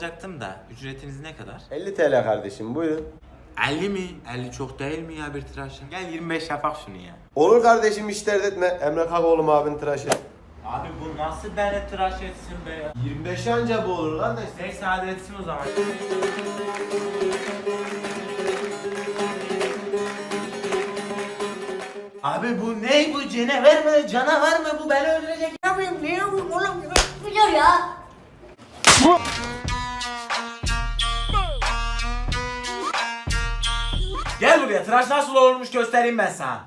soracaktım da ücretiniz ne kadar? 50 TL kardeşim buyurun. 50 mi? 50 çok değil mi ya bir tıraşa? Gel 25 yapak şunu ya. Olur kardeşim hiç dert etme. Emre Kakoğlu abin tıraşı. Abi bu nasıl beni tıraş etsin be ya? 25 anca bu olur kardeş. Neyse hadi etsin o zaman. Abi bu ne bu canavar mı canavar mı bu beni öldürecek ne yapayım ne yapayım oğlum Biliyor ya. Buraya tıraş nasıl olurmuş göstereyim ben sana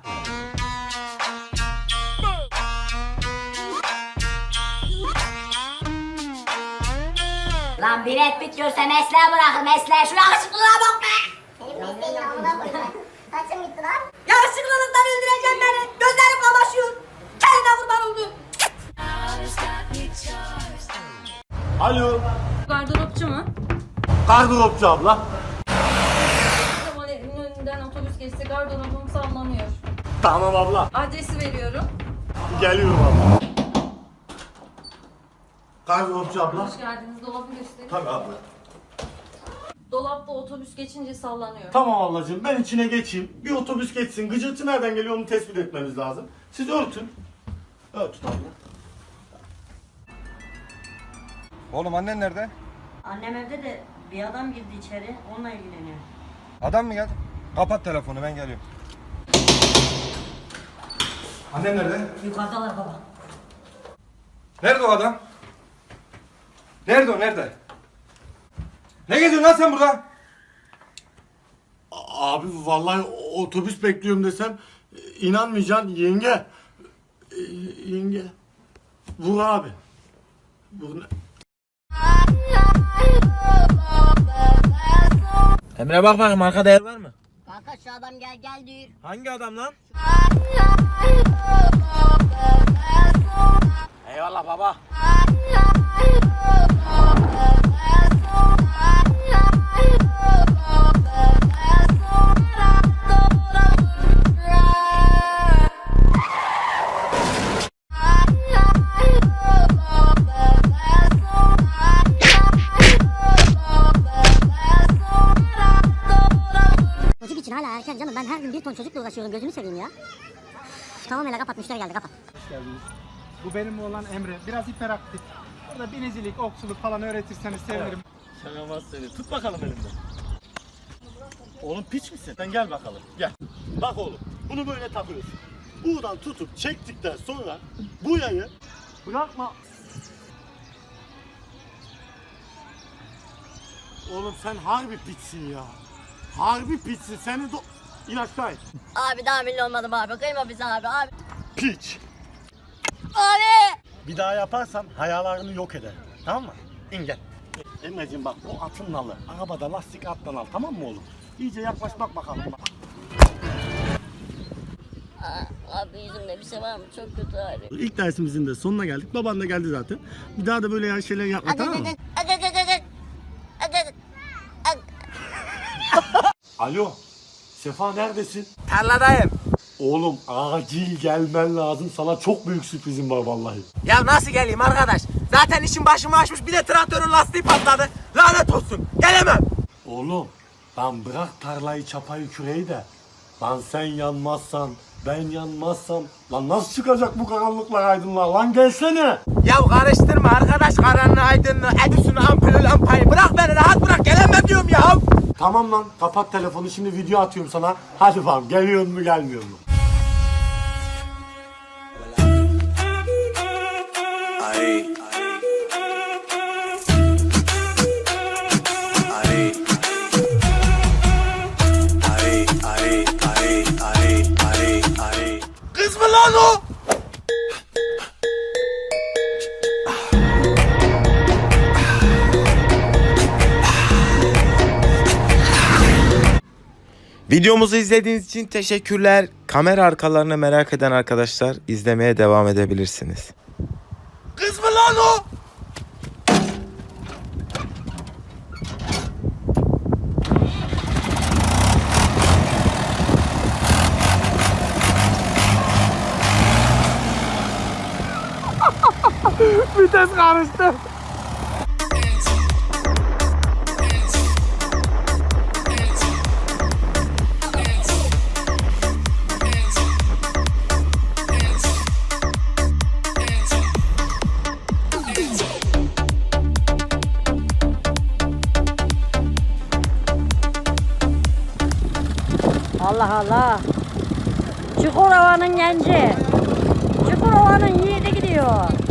Lan bir et bit görse mesleğe bırakır mesleğe. Şu yakışıklılığa bak be. Senin mesleğin amına koyayım. Saçım gitti lan. Yakışıklılıktan öldüreceğim beni. Gözlerim kamaşıyor. Kendine kurban oldum. Alo. Gardıropçu mu? Gardıropçu abla. Zaman evimin önünden otobüs geçse gardırobum sallanıyor. Tamam abla. Adresi veriyorum. Geliyorum abla. Gardıropçu abla. Hoş geldiniz. Dolabı göstereyim. Tabii abla. Dolapta otobüs geçince sallanıyor. Tamam ablacığım ben içine geçeyim. Bir otobüs geçsin. Gıcırtı nereden geliyor onu tespit etmemiz lazım. Siz örtün. Örtün abla. Oğlum annen nerede? Annem evde de bir adam girdi içeri onunla ilgileniyor. Adam mı geldi? Kapat telefonu ben geliyorum. Annen nerede? Yukarıdalar baba. Nerede o adam? Nerede o nerede? Ne geziyorsun lan sen burada? Abi vallahi otobüs bekliyorum desem e, inanmayacaksın yenge. E, Yenge. Vur abi. Vur ne? Emre bak bakayım arkada yer var mı? Kanka şu adam gel gel diyor. Hangi adam lan? Eyvallah baba. Kapat. Müşteri geldi kapat. Bu benim oğlan Emre. Biraz hiperaktif. Orada binicilik, okçuluk falan öğretirseniz sevinirim. Şakamaz seni. Tut bakalım elimden. Oğlum piç misin? Sen gel bakalım. Gel. Bak oğlum. Bunu böyle takıyorsun. Buradan tutup çektikten sonra bu yayı bırakma. Oğlum sen harbi piçsin ya. Harbi piçsin. Seni do... İn aşağı in. Abi daha milli olmadım abi. Kıyma bizi abi abi. Piç. Abi. Bir daha yaparsan hayalarını yok eder. Tamam mı? İn gel. Emre'cim bak o atın nalı. Arabada lastik alttan al tamam mı oğlum? İyice yaklaş bak bakalım. Bak. Abi yüzümde bir şey var mı? Çok kötü ağrıyor. İlk dersimizin de sonuna geldik. Baban da geldi zaten. Bir daha da böyle ya şeyler yapma tamam mı? Alo. Sefa neredesin? Tarladayım. Oğlum acil gelmen lazım. Sana çok büyük sürprizim var vallahi. Ya nasıl geleyim arkadaş? Zaten işin başımı açmış bir de traktörün lastiği patladı. Lanet olsun. Gelemem. Oğlum lan bırak tarlayı çapayı küreği de. Lan sen yanmazsan ben yanmazsam lan nasıl çıkacak bu karanlıklar aydınlığa lan gelsene. Ya karıştırma arkadaş karanlığı aydınlığı Edison'u ampulü lampayı bırak beni rahat bırak gelemem diyorum ya. Tamam lan kapat telefonu şimdi video atıyorum sana. Hadi bakalım geliyor mu gelmiyor mu? Lan o? Videomuzu izlediğiniz için teşekkürler. Kamera arkalarını merak eden arkadaşlar izlemeye devam edebilirsiniz. Kız mı lan o? Kafamız karıştı. Allah Allah. Çukurova'nın genci. Çukurova'nın yiğidi gidiyor.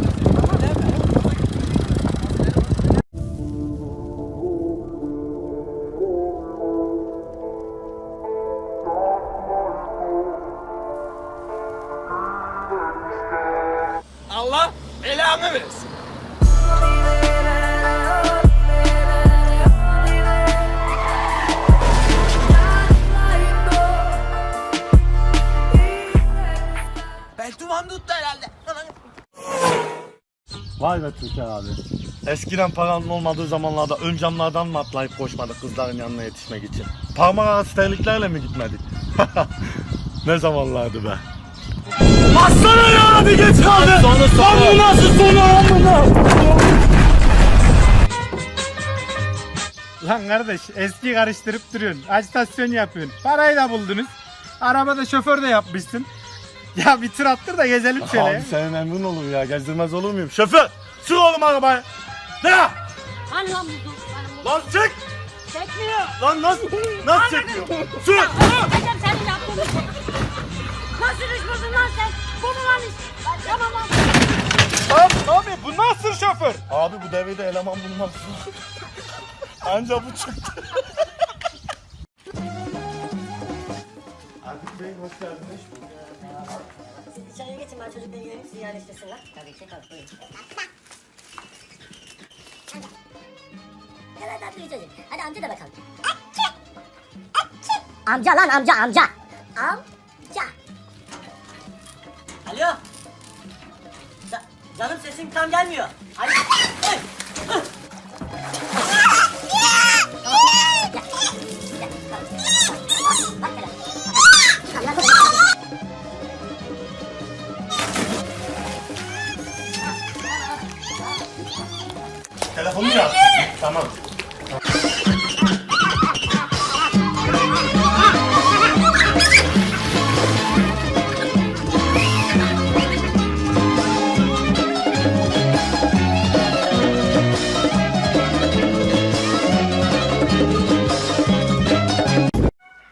Vay be Türker abi. Eskiden paranın olmadığı zamanlarda ön camlardan mı atlayıp koşmadık kızların yanına yetişmek için? Parmak arası terliklerle mi gitmedik? ne zamanlardı be. Bassana ya hadi geç kaldı. Lan bu nasıl sonu amına? Lan kardeş eski karıştırıp duruyorsun. Ajitasyon yapıyorsun. Parayı da buldunuz. Arabada şoför de yapmışsın. Ya bir tur attır da gezelim şöyle. Abi senin emrin olur ya gezdirmez olur muyum? Şoför sür oğlum arabayı. Ne? Hani lan buldum. Lan çek. Çekmiyor. Lan nasıl? Nasıl çekiyor? Sür. Recep senin yaptığını. Nasıl buldun lan sen? Bu mu lan iş? Tamam lan. Abi, abi bu nasıl şoför? Abi bu devirde eleman bulmak zor. Anca bu çıktı. Adil Bey hoş geldiniz. Geçin ben çocukları göreyim sizi yerleştirsinler. Tabii ki kalk buyurun. Evet tatlı çocuk. Hadi amca da bakalım. Amca lan amca amca. Amca. Alo. Ca- canım sesin tam gelmiyor. Alo. Tamam.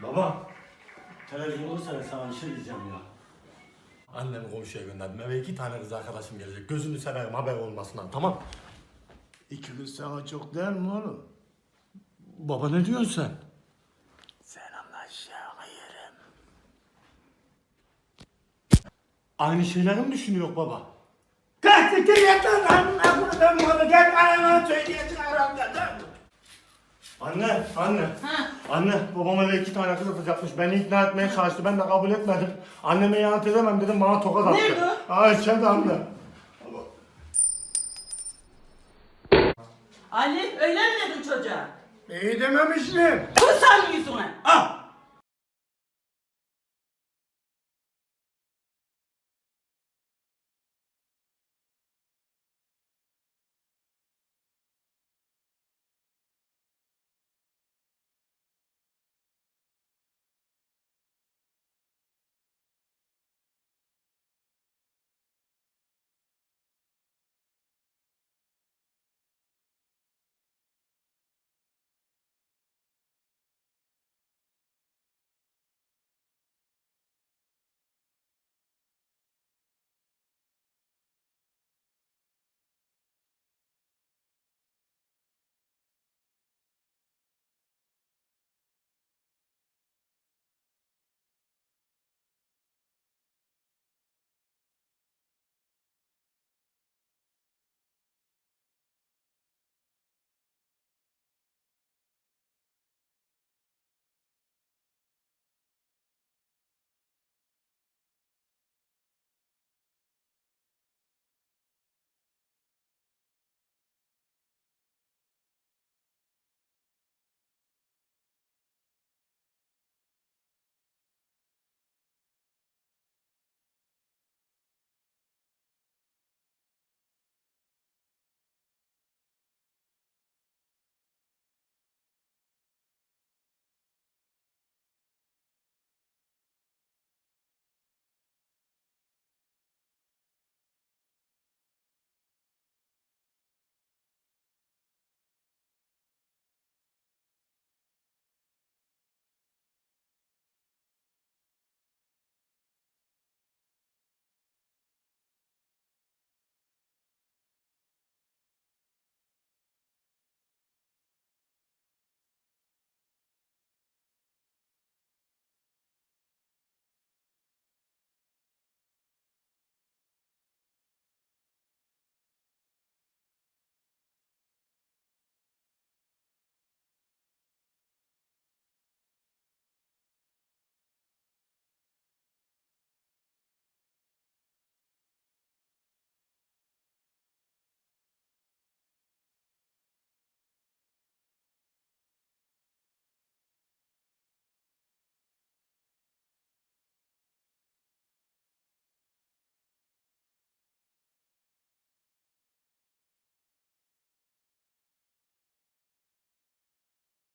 Baba, televizyon olursa sana bir şey diyeceğim ya. Annemi komşuya gönderdim. Eve iki tane kız arkadaşım gelecek. Gözünü severim haber olmasından tamam. İki kız sana çok der mi oğlum? Baba ne diyorsun sen? Sen aşağı yerim. Aynı şeyleri mi düşünüyor baba? Kaç siktir yeter lan! Ben bunu gel bana söyleyesin aramda. Anne, anne. Anne, babam eve iki tane kız atacakmış. Beni ikna etmeye çalıştı. Ben de kabul etmedim. Anneme ihanet edemem dedim. Bana tokat attı. Nerede? Aa, içeride anne. Ali öyle mi dedin çocuğa? İyi dememiş miyim? Kız sen yüzüne. Ah!